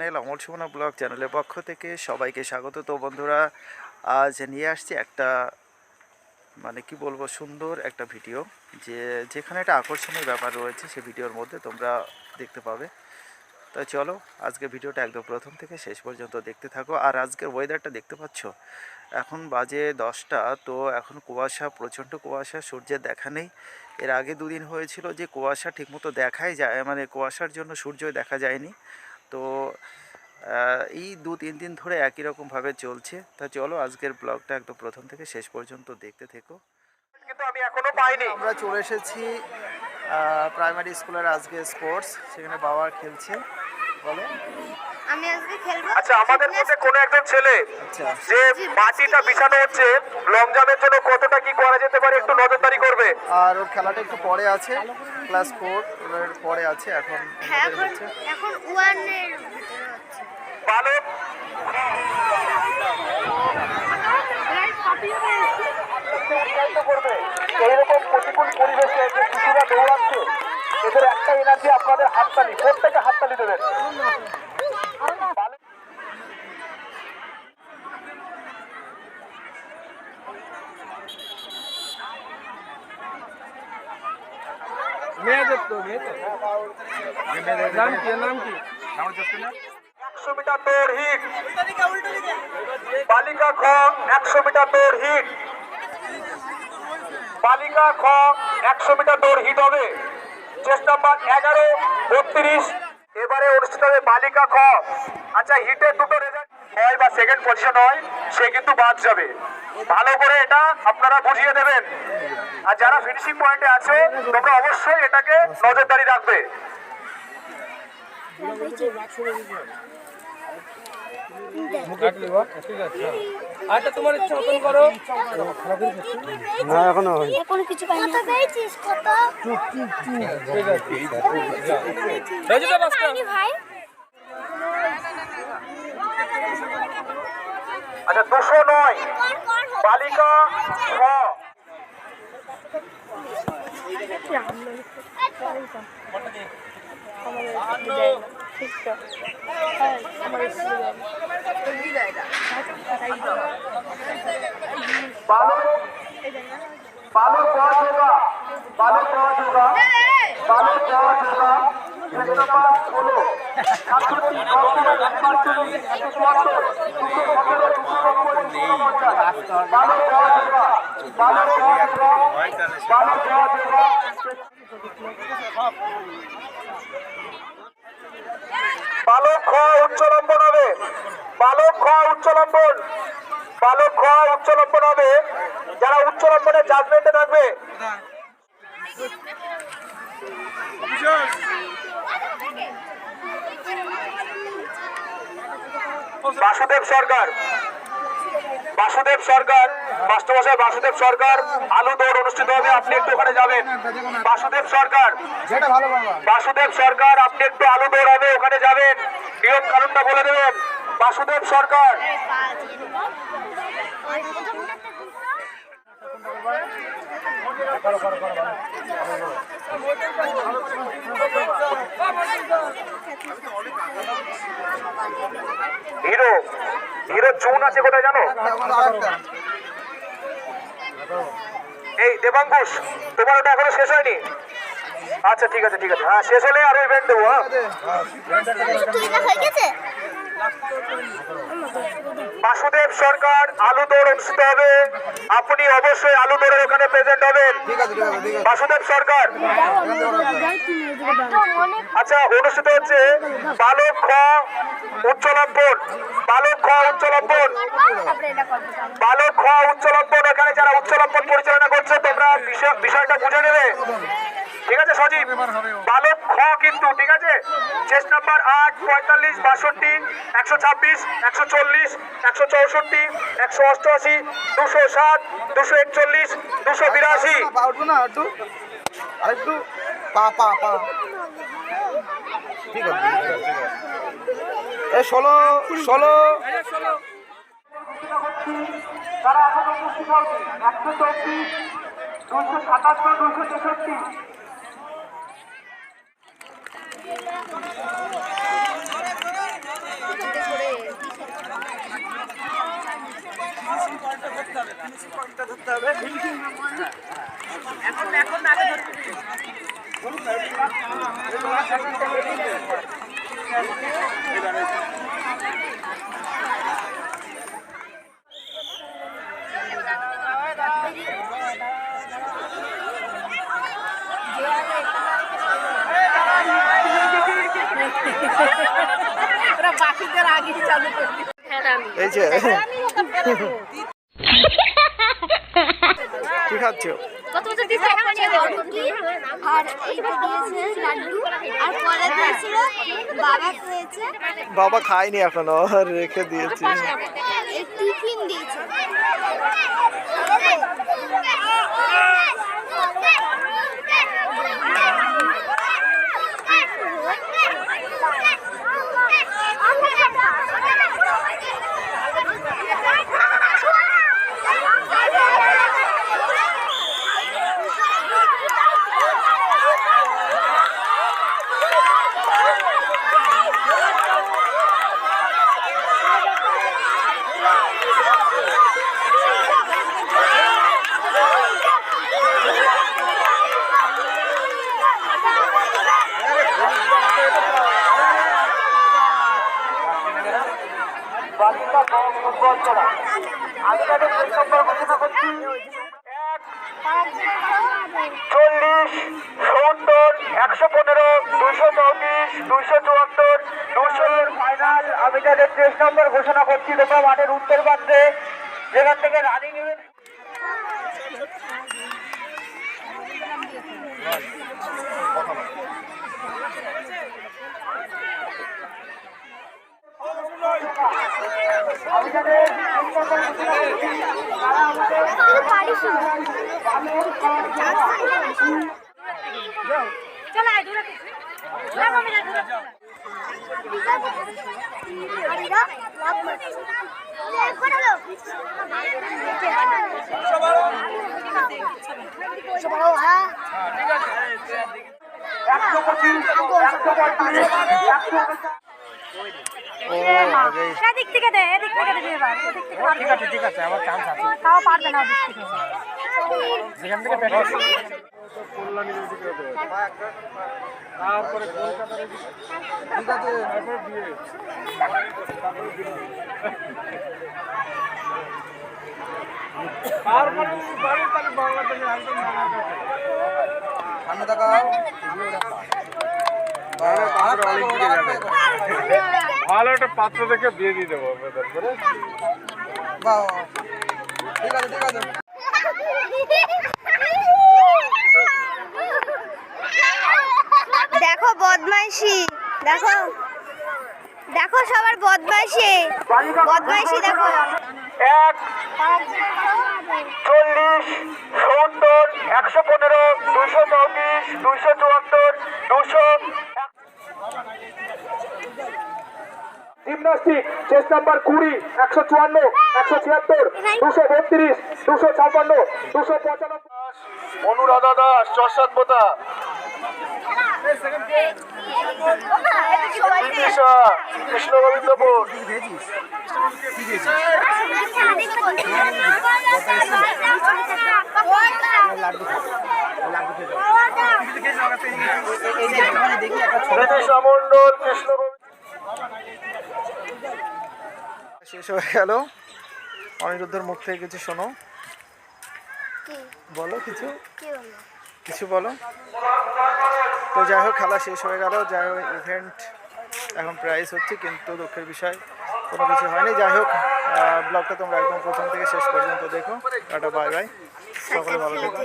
Channel, Amal Sumana blog চ্যানেলের পক্ষ থেকে সবাইকে স্বাগত। তো বন্ধুরা, আজ নিয়ে আসছি একটা মানে কি বলব, সুন্দর একটা ভিডিও যে, যেখানে একটা আকর্ষণীয় ব্যাপার রয়েছে সেই ভিডিওর মধ্যে তোমরা দেখতে পাবে। তো চলো, আজকে ভিডিওটা একদম প্রথম থেকে শেষ পর্যন্ত দেখতে থাকো। আর আজকের ওয়েদারটা দেখতে পাচ্ছ? এখন বাজে দশটা, তো এখন কুয়াশা, প্রচণ্ড কুয়াশা, সূর্যের দেখা নেই। এর আগে দুদিন হয়েছিল যে, কুয়াশা ঠিকমতো দেখাই যায় মানে কুয়াশার জন্য সূর্য দেখা যায়নি। তো এই দু তিন দিন ধরে একই রকমভাবে চলছে। তা চলো আজকের ব্লগটা একদম প্রথম থেকে শেষ পর্যন্ত দেখতে থেকো। কিন্তু আমি এখনও পাইনি। আমরা চলে এসেছি প্রাইমারি স্কুলের আজকে স্পোর্টস সেখানে বাবা খেলছে। বলো আমি আজকে খেলব। আচ্ছা আমাদের মধ্যে কোনো একজন ছেলে আচ্ছা। যে মাটিটা বিছানো হচ্ছে লং জাম্পের জন্য কতটা কি করা যেতে পারে একটু নজরদারি করবে? আর ওর খেলাটা একটু পরে আছে ক্লাস ফোর এর পরে আছে এখন হ্যাঁ এখন এখন ওয়ানের ভিতরে হচ্ছে। বালক। করবে এইরকম প্রতিকূল পরিবেশে যে শিশুরা দৌড়াচ্ছে এদের একটা এনার্জি আপনাদের হাততালি প্রত্যেকে হাততালি দেবেন। মেয়েদের তো মেয়েদের। নাম কি নাম কি? একশো মিটার দৌড় হিট। বালিকা খ একশো মিটার দৌড় হিট। বালিকা খ একশো মিটার দৌড় হিট হবে। চেষ্টা নাম্বার এগারো, বত্রিশ। এবারে অনুষ্ঠিত হবে বালিকা খ। আচ্ছা হিটের দুটো রেজাল্ট হয় বা সেকেন্ড পজিশন হয়, সে কিন্তু বাদ যাবে। ভালো করে এটা আপনারা বুঝিয়ে দেবেন। আর যারা ফিনিশিং পয়েন্টে আছে, তোমরা অবশ্যই এটাকে নজরদারি রাখবে। আচ্ছা তোমার ইচ্ছা মতন করো। এখন কিছু পেয়েছিস? কত? তো পাঁচটা পাইনি ভাই। আচ্ছা দুশো নয়। বালিকা খ। বালক বালক পাওয়া যোগা বালক পাওয়া যোগা বালক পাওয়া যোগা চল্লিশ একশো চুয়াত্তর দুশো সতেরো দুশো নব্বই দুশো পঞ্চাশ বালক পাওয়া যোগা বালক পাওয়া যোগা বালক পাওয়া যোগা বালক খ উচ্চ লম্বন হবে। বালক খ উচ্চ লম্বন। বালক খ উচ্চ লম্বন হবে। যারা উচ্চ লম্বনের জাজমেন্টে থাকবে। বাসুদেব সরকার। বাসুদেব সরকার মাস্টারমশাই বাসুদেব সরকার আলু দৌড় অনুষ্ঠিত হবে আপনি একটু ওখানে যাবেন। বাসুদেব সরকার বাসুদেব সরকার আপনি একটু আলু দৌড় হবে ওখানে যাবেন। নিয়ম কানুনটা বলে দেবেন। বাসুদেব সরকার। হিরো হিরো চুন আছে কোথায় জানো? এই দেবাঙ্কুশ তোমার ওটা এখনও শেষ হয়নি? আচ্ছা ঠিক আছে ঠিক আছে। হ্যাঁ শেষ হলে আরও ইভেন্ট দেবো হ্যাঁ। বাসুদেব সরকার, আলু দৌড় অনুষ্ঠিত হবে। আপনি অবশ্যই আলু দৌড়ের ওখানে প্রেজেন্ট হবেন। বাসুদেব সরকার। আচ্ছা অনুষ্ঠিত হচ্ছে বালক খ উচ্চলম্বন বালক খ উচ্চলম্বন বালক খ উচ্চলম্বন এখানে যারা উচ্চলম্বন পরিচালনা করছে, তোমরা বিষয়- বিষয়টা বুঝে নেবে। ঠিক আছে, সজীব? বালক খ কিন্তু, ঠিক আছে? চেস নাম্বার আট, পঁয়তাল্লিশ, বাষট্টি, একশো ছাব্বিশ, একশো চল্লিশ, একশো চৌষট্টি, একশো অষ্টআশি, দুশো সাত দুশো একচল্লিশ, দুশো বিরাশি। ঠিক আছে। এ ষোলো ষোলো। তারা এখন উপস্থিত হবে একশো চব্বিশ দুশো সাতাত্তর দুশো তেষট্টি ওরা বাকিদের আগেই চালু করবি এই যে কি খাচ্ছ কত বছর দিয়েছে আর এইটা দিয়েছে লাড্ডু আর কি খাচ্ছ? বাবা খায়নি এখনও রেখে দিয়েছি। টিফিন দিয়েছে। চল্লিশ, সত্তর, একশো পনেরো, দুশো চৌত্রিশ, দুশো চুয়াত্তর, দুশো ফাইনাল আমি তাদের শেষ নম্বর ঘোষণা করছি। তোমরা মাঠের উত্তর প্রান্তে, যেখান থেকে রানিং ইভেন্ট শেষ নম্বর ঘোষণা করছি তারা আমাদের পারি শুধু এদিক থেকে দে এদিক থেকে দে এবার এদিক থেকে ঠিক আছে ঠিক আছে আমার চান্স আছে তাও পারবে না ওদিক থেকে যেখান ভালো একটা পাত্র দেখে বিয়ে দিয়ে দেবো আপনাদের ঠিক আছে ঠিক আছে। দেখো বদমাইশি দেখো। দেখো সবার বদমাইশি। বদমাইশি দেখো। এক চল্লিশ সত্তর একশো পনেরো দুশো চৌত্রিশ দুশো চুয়াত্তর দুশো জিমনাস্টিক চেস্ট নাম্বার কুড়ি একশো চুয়ান্ন একশো ছিয়াত্তর দুশো বত্রিশ দুশো ছাপ্পান্ন দুশো পঁচানব্বই। অনুরাধা দাস চশাৎপতা কৃষ্ণা কৃষ্ণ গোবিন্দপুর কৃষ্ণ শেষ হয়ে গেল। অনিরুদ্ধের মুখ থেকে কিছু শোনো। বলো কিছু। কিছু বলো। তো যাই হোক খেলা শেষ হয়ে গেল। যাই হোক ইভেন্ট এখন প্রাইস হচ্ছে কিন্তু দুঃখের বিষয় কোনো কিছু হয়নি। যাই হোক ব্লগটা তোমরা একদম প্রথম থেকে শেষ পর্যন্ত দেখো। টাটা বাই বাই সকলে ভালো থেকো।